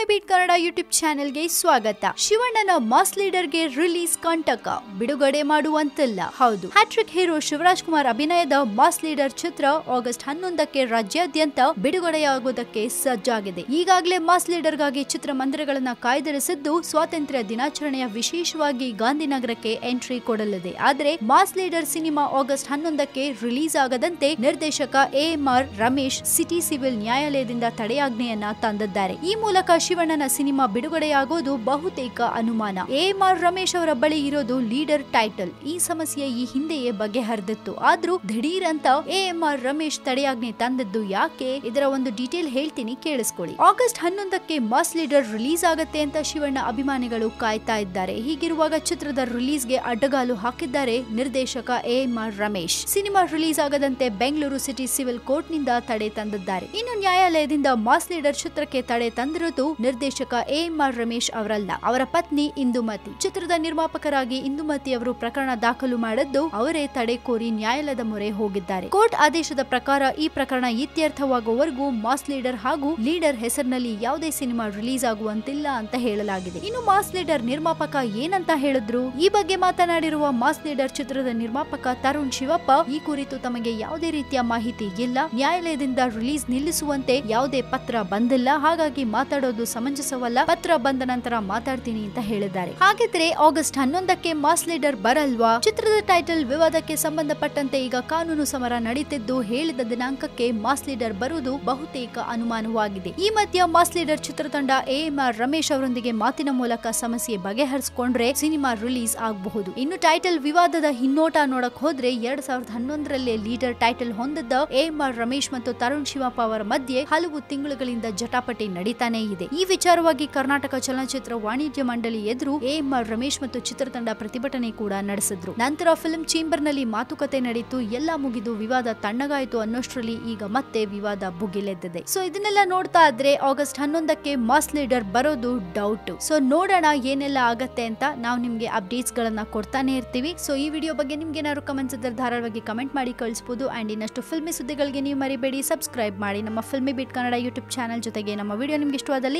Filmy beet Kannada YouTube ಚಾನೆಲ್ಗೆ ಸ್ವಾಗತ. ಶಿವಣ್ಣನ mass ಲೀಡರ್ಗೆ release ಕಂಟಕ. ಬಿಡುಗಡೆ ಮಾಡುವಂತಿಲ್ಲ. ಹೌದು. ಹ್ಯಾಟ್ರಿಕ್ ಹೀರೋ ಶಿವರಾಜ್ ಕುಮಾರ್ ಅಭಿನಯದ ಮಾಸ್ ಲೀಡರ್ ಚಿತ್ರ ಆಗಸ್ಟ್ ಹನ್ನೊಂದಕ್ಕೆ ರಾಜ್ಯಾದ್ಯಂತ ಬಿಡುಗಡೆಯಾಗುವುದಕ್ಕೆ ಸಜ್ಜಾಗಿದೆ. ಈಗಾಗಲೇ ಮಾಸ್ ಲೀಡರ್ಗಾಗಿ ಚಿತ್ರಮಂದಿರಗಳನ್ನ ಕಾಯ್ದಿರಿಸಿದ್ದು ಸ್ವಾತಂತ್ರ್ಯ ದಿನಾಚರಣೆಯ ವಿಶೇಷವಾಗಿ ಗಾಂಧಿನಗರಕ್ಕೆ ಎಂಟ್ರಿ ಕೊಡಲಿದೆ. ಆದರೆ ಮಾಸ್ ಲೀಡರ್ ಸಿನಿಮಾ ಆಗಸ್ಟ್ ಹನ್ನೊಂದಕ್ಕೆ ರಿಲೀಸ್ ಆಗದಂತೆ ನಿರ್ದೇಶಕ ಎಎಂಆರ್ ರಮೇಶ್ ಸಿಟಿ ಸಿವಿಲ್ ನ್ಯಾಯಾಲಯದಿಂದ ತಡೆಯಾಜ್ಞೆಯನ್ನ ತಂದಿದ್ದಾರೆ. ಈ ಮೂಲಕ ಶಿವಣ್ಣನ ಸಿನಿಮಾ ಬಿಡುಗಡೆಯಾಗೋದು ಬಹುತೇಕ ಅನುಮಾನ. ಎಂ ಆರ್ ರಮೇಶ್ ಅವರ ಬಳಿ ಇರೋದು ಲೀಡರ್ ಟೈಟಲ್. ಈ ಸಮಸ್ಯೆ ಈ ಹಿಂದೆಯೇ ಬಗೆಹರಿದಿತ್ತು. ಆದ್ರೂ ದಿಢೀರ್ ಅಂತ ಎಂ ಆರ್ ರಮೇಶ್ ತಡೆಯಾಜ್ಞೆ ತಂದದ್ದು ಯಾಕೆ? ಇದರ ಒಂದು ಡೀಟೇಲ್ ಹೇಳ್ತೀನಿ, ಕೇಳಿಸ್ಕೊಳ್ಳಿ. ಆಗಸ್ಟ್ ಹನ್ನೊಂದಕ್ಕೆ ಮಾಸ್ ಲೀಡರ್ ರಿಲೀಸ್ ಆಗತ್ತೆ ಅಂತ ಶಿವಣ್ಣ ಅಭಿಮಾನಿಗಳು ಕಾಯ್ತಾ ಇದ್ದಾರೆ. ಹೀಗಿರುವಾಗ ಚಿತ್ರದ ರಿಲೀಸ್ಗೆ ಅಡ್ಡಗಾಲು ಹಾಕಿದ್ದಾರೆ ನಿರ್ದೇಶಕ M R Ramesh. Cinema release ಆಗದಂತೆ ಬೆಂಗಳೂರು ಸಿಟಿ ಸಿವಿಲ್ ಕೋರ್ಟ್ನಿಂದ ತಡೆ ತಂದಿದ್ದಾರೆ. ಇನ್ನು ನ್ಯಾಯಾಲಯದಿಂದ ಮಾಸ್ ಲೀಡರ್ ಚಿತ್ರಕ್ಕೆ ತಡೆ ತಂದಿರೋದು ನಿರ್ದೇಶಕ ಎಂಆರ್ ರಮೇಶ್ ಅವರಲ್ಲ. ಅವರ ಪತ್ನಿ ಇಂದುಮತಿ. ಚಿತ್ರದ ನಿರ್ಮಾಪಕರಾಗಿ ಇಂದುಮತಿ ಅವರು ಪ್ರಕರಣ ದಾಖಲು ಮಾಡಿದ್ದು, ಅವರೇ ತಡೆ ಕೋರಿ ನ್ಯಾಯಾಲಯದ ಮೊರೆ ಹೋಗಿದ್ದಾರೆ. ಕೋರ್ಟ್ ಆದೇಶದ ಪ್ರಕಾರ ಈ ಪ್ರಕರಣ ಇತ್ಯರ್ಥವಾಗುವವರೆಗೂ ಮಾಸ್ ಲೀಡರ್ ಹಾಗೂ ಲೀಡರ್ ಹೆಸರಿನಲ್ಲಿ ಯಾವುದೇ ಸಿನಿಮಾ ರಿಲೀಸ್ ಆಗುವಂತಿಲ್ಲ ಅಂತ ಹೇಳಲಾಗಿದೆ. ಇನ್ನು ಮಾಸ್ ಲೀಡರ್ ನಿರ್ಮಾಪಕ ಏನಂತ ಹೇಳಿದ್ರು? ಈ ಬಗ್ಗೆ ಮಾತನಾಡಿರುವ ಮಾಸ್ ಲೀಡರ್ ಚಿತ್ರದ ನಿರ್ಮಾಪಕ ತರುಣ್ ಶಿವಪ್ಪ, ಈ ಕುರಿತು ತಮಗೆ ಯಾವುದೇ ರೀತಿಯ ಮಾಹಿತಿ ಇಲ್ಲ. ನ್ಯಾಯಾಲಯದಿಂದ ರಿಲೀಸ್ ನಿಲ್ಲಿಸುವಂತೆ ಯಾವುದೇ ಪತ್ರ ಬಂದಿಲ್ಲ. ಹಾಗಾಗಿ ಮಾತಾಡೋದು ಸಮಂಜಸವಲ್ಲ. ಪತ್ರ ಬಂದ ನಂತರ ಮಾತಾಡ್ತೀನಿ ಅಂತ ಹೇಳಿದ್ದಾರೆ. ಹಾಗಿದ್ರೆ ಆಗಸ್ಟ್ ಹನ್ನೊಂದಕ್ಕೆ ಮಾಸ್ ಲೀಡರ್ ಬರಲ್ವಾ? ಚಿತ್ರದ ಟೈಟಲ್ ವಿವಾದಕ್ಕೆ ಸಂಬಂಧಪಟ್ಟಂತೆ ಈಗ ಕಾನೂನು ಸಮರ ನಡೀತಿದ್ದು ಹೇಳಿದ ದಿನಾಂಕಕ್ಕೆ ಮಾಸ್ ಲೀಡರ್ ಬರುವುದು ಬಹುತೇಕ ಅನುಮಾನವಾಗಿದೆ. ಈ ಮಧ್ಯ ಮಾಸ್ ಲೀಡರ್ ಚಿತ್ರತಂಡ ಎಎಂಆರ್ ರಮೇಶ್ ಅವರೊಂದಿಗೆ ಮಾತಿನ ಮೂಲಕ ಸಮಸ್ಯೆ ಬಗೆಹರಿಸಿಕೊಂಡ್ರೆ ಸಿನಿಮಾ ರಿಲೀಸ್ ಆಗಬಹುದು. ಇನ್ನು ಟೈಟಲ್ ವಿವಾದದ ಹಿನ್ನೋಟ ನೋಡಕ್ ಹೋದ್ರೆ ಎರಡ್ ಸಾವಿರದ ಹನ್ನೊಂದರಲ್ಲೇ ಲೀಡರ್ ಟೈಟಲ್ ಹೊಂದಿದ್ದ ಎಎಂಆರ್ ರಮೇಶ್ ಮತ್ತು ತರುಣ್ ಶಿವಪ್ಪ ಅವರ ಮಧ್ಯೆ ಹಲವು ತಿಂಗಳುಗಳಿಂದ ಜಟಾಪಟಿ ನಡೀತಾನೆ ಇದೆ. ವಿಚಾರವಾಗಿ ಕರ್ನಾಟಕ ಚಲನಚಿತ್ರ ವಾಣಿಜ್ಯ ಮಂಡಳಿ ಎದುರು ಎಎಂಆರ್ ರಮೇಶ್ ಮತ್ತು ಚಿತ್ರತಂಡ ಪ್ರತಿಭಟನೆ ಕೂಡ ನಡೆಸಿದ್ರು. ನಂತರ ಫಿಲ್ಮ್ ಚೇಂಬರ್ನಲ್ಲಿ ಮಾತುಕತೆ ನಡೆಯಿತು ಎಲ್ಲ ಮುಗಿದು ವಿವಾದ ತಣ್ಣಗಾಯಿತು ಅನ್ನೋಷ್ಟರಲ್ಲಿ ಈಗ ಮತ್ತೆ ವಿವಾದ ಭುಗಿಲೆದ್ದಿದೆ. ಸೊ ಇದನ್ನೆಲ್ಲ ನೋಡ್ತಾ ಇದ್ರೆ ಆಗಸ್ಟ್ ಹನ್ನೊಂದಕ್ಕೆ ಮಾಸ್ ಲೀಡರ್ ಬರೋದು ಡೌಟ್ ಸೊ ನೋಡೋಣ ಏನೆಲ್ಲ ಆಗತ್ತೆ ಅಂತ ನಾವು ನಿಮ್ಗೆ ಅಪ್ಡೇಟ್ಸ್ ಗಳನ್ನ ಕೊಡ್ತಾನೆ ಇರ್ತೀವಿ. ಸೊ ಈ ವಿಡಿಯೋ ಬಗ್ಗೆ ನಿಮ್ಗೆ ಏನಾದ್ರು ಕಮೆಂಟ್ಸ್ ಇದ್ರೆ ಧಾರಾಳವಾಗಿ ಕಮೆಂಟ್ ಮಾಡಿ ಕಳಿಸಬಹುದು ಅಂಡ್ ಇನ್ನಷ್ಟು ಫಿಲ್ಮಿ ಸುದ್ದಿಗಳಿಗೆ ನೀವು ಮರಿಬೇಡಿ. ಸಬ್ಸ್ಕ್ರೈಬ್ ಮಾಡಿ ನಮ್ಮ filmy beat Kannada YouTube channel ಜೊತೆಗೆ ನಮ್ಮ ವಿಡಿಯೋ ನಿಮ್ಗೆ ಇಷ್ಟವಾದಲ್ಲಿ